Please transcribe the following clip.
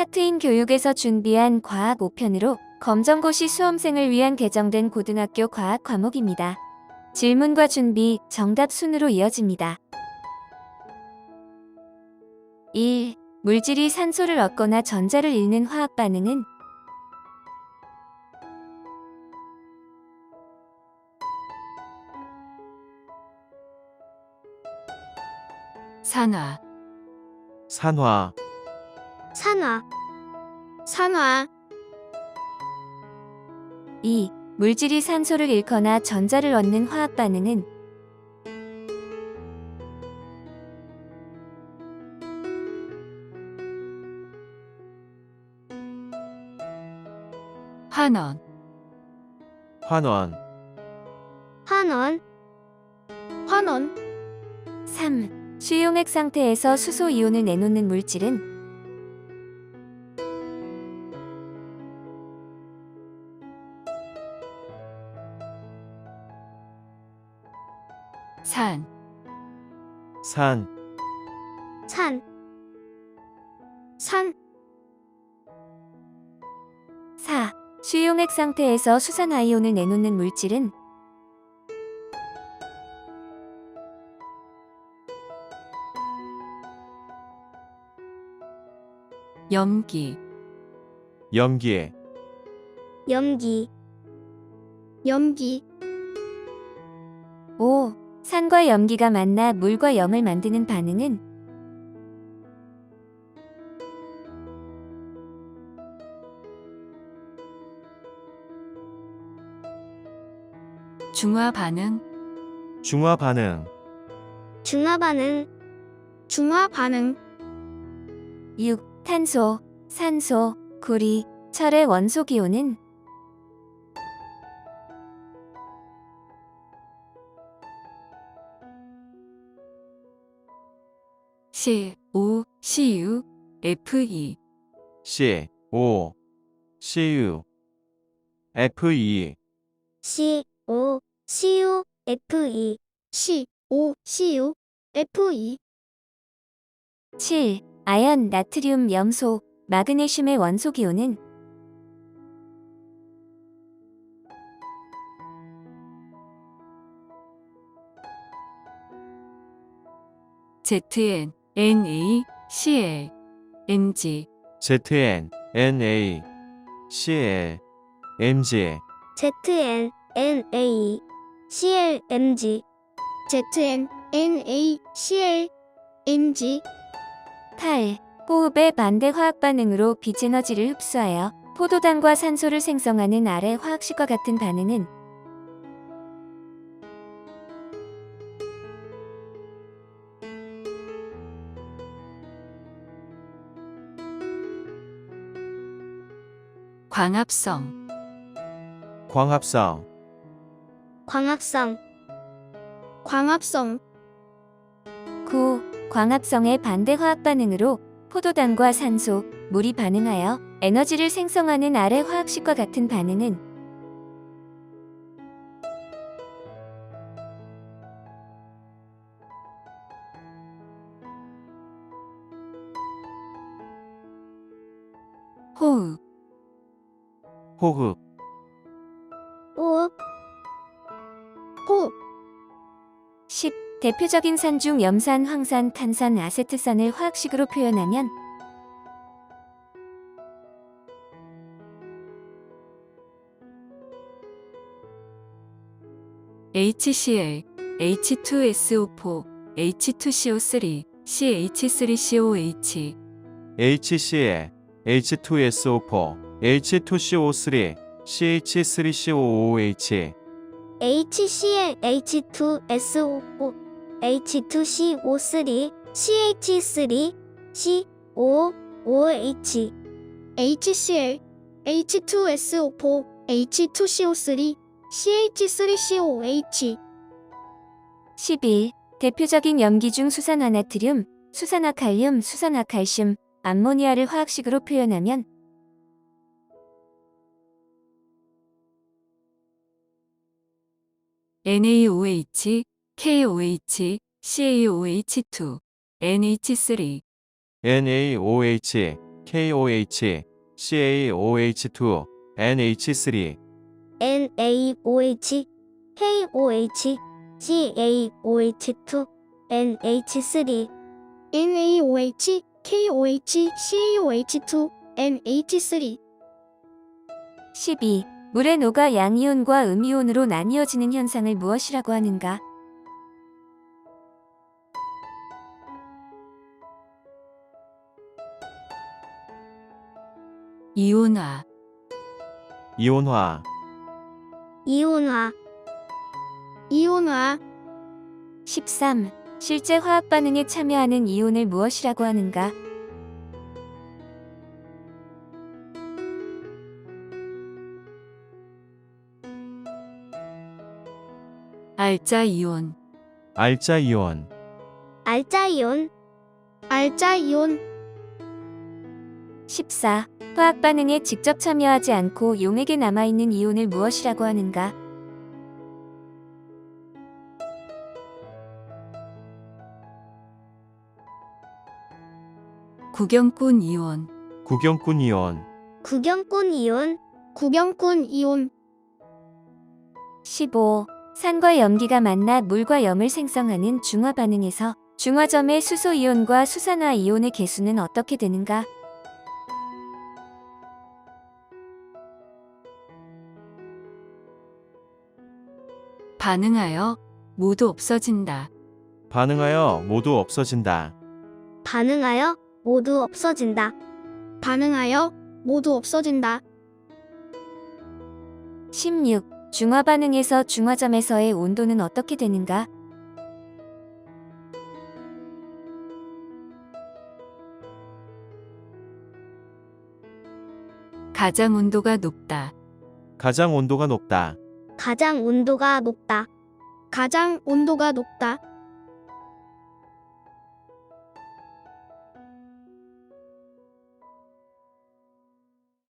타트인 교육에서 준비한 과학 5편으로 검정고시 수험생을 위한 개정된 고등학교 과학 과목입니다. 질문과 준비, 정답 순으로 이어집니다. 1. 물질이 산소를 얻거나 전자를 잃는 화학 반응은 산화, 산화, 산화. 산화. 2. 물질이 산소를 잃거나 전자를 얻는 화학 반응은 환원, 환원, 환원. 환원. 3. 수용액 상태에서 수소 이온을 내놓는 물질은 산, 산, 산. 산, 4. 수용액 상태에서 수산화이온을 내놓는 물질은? 염기, 염기, 염기. 염기. 5. 산과 염기가 만나 물과 염을 만드는 반응은 중화 반응, 중화 반응, 중화 반응. 중화 반응. 6. 탄소, 산소, 구리, 철의 원소 기호는 시, 오, 시유, fe, C, O, CU, FE, C O C U F E C O C U F E 7. 아연, 나트륨, 염소, 마그네슘의 원소 기호는 zn, na, cl, mg, ZN, NA, CL, MG, Z N N A C L M G Z N N A C L M G 탈, 호흡의 반대 화학 반응으로 빛에너지를 흡수하여 포도당과 산소를 생성하는 아래 화학식과 같은 반응은 광합성, 광합성, 광합성. 광합성. 9. 광합성의 반대 화학 반응으로 포도당과 산소, 물이 반응하여 에너지를 생성하는 아래 화학식과 같은 반응은 호흡, 호흡, 호흡. 호흡. 10. 대표적인 산 중 염산, 황산, 탄산, 아세트산을 화학식으로 표현하면 HCl, H2SO4, H2CO3, CH3COH, HCl, H2SO4, H2CO3, CH3COOH, H C L H 2 S O O H 2 C O 3 C H 3 C O O H H C L H 2 S O 4 H 2 C O 3 C H 3 C O H 11. 대표적인 염기 중 수산화 나트륨, 수산화 칼륨, 수산화 칼슘, 암모니아를 화학식으로 표현하면 NaOH, KOH, CaOH2, NH3, NaOH, KOH, CaOH2, NH3, NaOH, KOH, CaOH2, NH3, NaOH, KOH, CaOH2, NH3. 12. 물의 녹아 양이온과 음이온으로 나뉘어지는 현상을 무엇이라고 하는가? 이온화, 이온화, 이온화, 이온화, 13. 실제 화학 반응에 참여하는 이온을 무엇이라고 하는가? 알자 이온, 알자 이온, 알자이온, 알자이온, 14. 화학 반응에 직접 참여하지 않고 용액에 남아있는 이온을 무엇이라고 하는가? 구경꾼 이온, 구경꾼 이온, 구경꾼 이온, 구경꾼 이온, 15. 산과 염기가 만나 물과 염을 생성하는 중화 반응에서 중화점의 수소 이온과 수산화 이온의 개수는 어떻게 되는가? 반응하여 모두 없어진다. 반응하여 모두 없어진다. 반응하여 모두 없어진다. 반응하여 모두 없어진다. 16. 중화 반응에서 중화점에서의 온도는 어떻게 되는가? 가장 온도가 높다. 가장 온도가 높다. 가장 온도가 높다. 가장 온도가 높다.